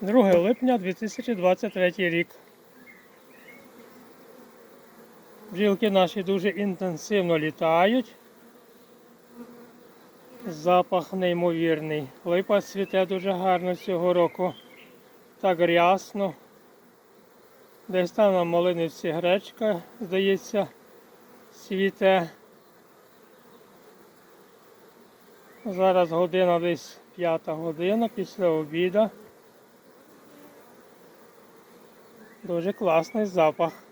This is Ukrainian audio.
Друге липня 2023 рік. Бджілки наші дуже інтенсивно літають. Запах неймовірний. Липа цвіте дуже гарно цього року. Так рясно. Десь там на Малинівці гречка, здається, цвіте. Зараз година десь п'ята година після обіду. Дуже класний запах.